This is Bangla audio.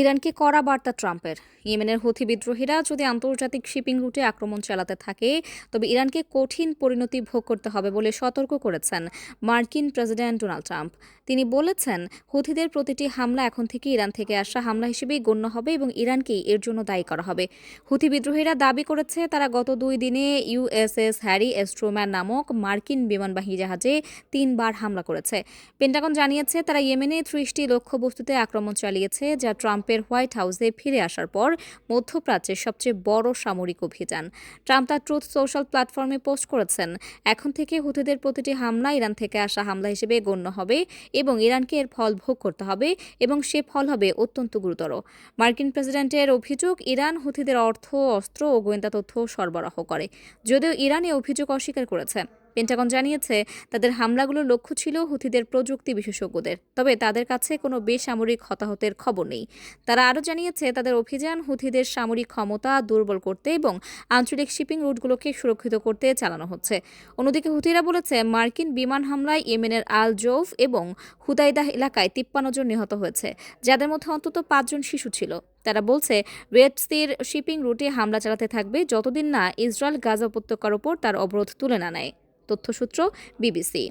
ইরানকে কড়া বার্তা ট্রাম্পের। ইয়েমেনের হুথি বিদ্রোহীরা যদি আন্তর্জাতিক শিপিং রুটে আক্রমণ চালাতে থাকে, তবে ইরানকে কঠিন পরিণতি ভোগ করতে হবে বলে সতর্ক করেছেন মার্কিন প্রেসিডেন্ট ডোনাল্ড ট্রাম্প। তিনি বলেছেন, হুথিদের প্রতিটি হামলা এখন থেকে ইরান থেকে আসা হামলা হিসেবেই গণ্য হবে এবং ইরানকেই এর জন্য দায়ী করা হবে। হুথি বিদ্রোহীরা দাবি করেছে, তারা গত দুই দিনে ইউএসএস হ্যারি এস্ট্রোম্যান নামক মার্কিন বিমানবাহী জাহাজে তিনবার হামলা করেছে। পেন্টাগন জানিয়েছে, তারা ইয়েমেনে ত্রিশটি লক্ষ্যবস্তুতে আক্রমণ চালিয়েছে, যা ট্রাম্পের হোয়াইট হাউসে ফিরে আসার পর মধ্যপ্রাচ্যের সবচেয়ে বড় সামরিক অভিযান। ট্রাম্প তার ট্রুথ সোশ্যাল প্ল্যাটফর্মে পোস্ট করেছেন, এখন থেকে হুথিদের প্রতিটি হামলা ইরান থেকে আসা হামলা হিসেবে গণ্য হবে এবং ইরানকে এর ফল ভোগ করতে হবে এবং সে ফল হবে অত্যন্ত গুরুতর। মার্কিন প্রেসিডেন্টের অভিযোগ, ইরান হুথিদের অর্থ, অস্ত্র ও গোয়েন্দা তথ্য সরবরাহ করে। যদিও ইরান এ অভিযোগ অস্বীকার করেছে। পেন্টাগন জানিয়েছে, তাদের হামলাগুলোর লক্ষ্য ছিল হুথিদের প্রযুক্তি বিশেষজ্ঞদের। তবে তাদের কাছে কোনো বেসামরিক হতাহতের খবর নেই। তারা আরও জানিয়েছে, তাদের অভিযান হুথিদের সামরিক ক্ষমতা দুর্বল করতে এবং আঞ্চলিক শিপিং রুটগুলোকে সুরক্ষিত করতে চালানো হচ্ছে। অন্যদিকে হুথিরা বলেছে, মার্কিন বিমান হামলায় ইয়েমেনের আল জৌফ এবং হুদাইদাহ এলাকায় তিপ্পান্ন জন নিহত হয়েছে, যাদের মধ্যে অন্তত পাঁচজন শিশু ছিল। তারা বলছে, রেড সির শিপিং রুটে হামলা চালাতে থাকবে যতদিন না ইসরায়েল গাজা উপত্যকার ওপর তার অবরোধ তুলে না নেয়। তথ্যসূত্র বিবিসি।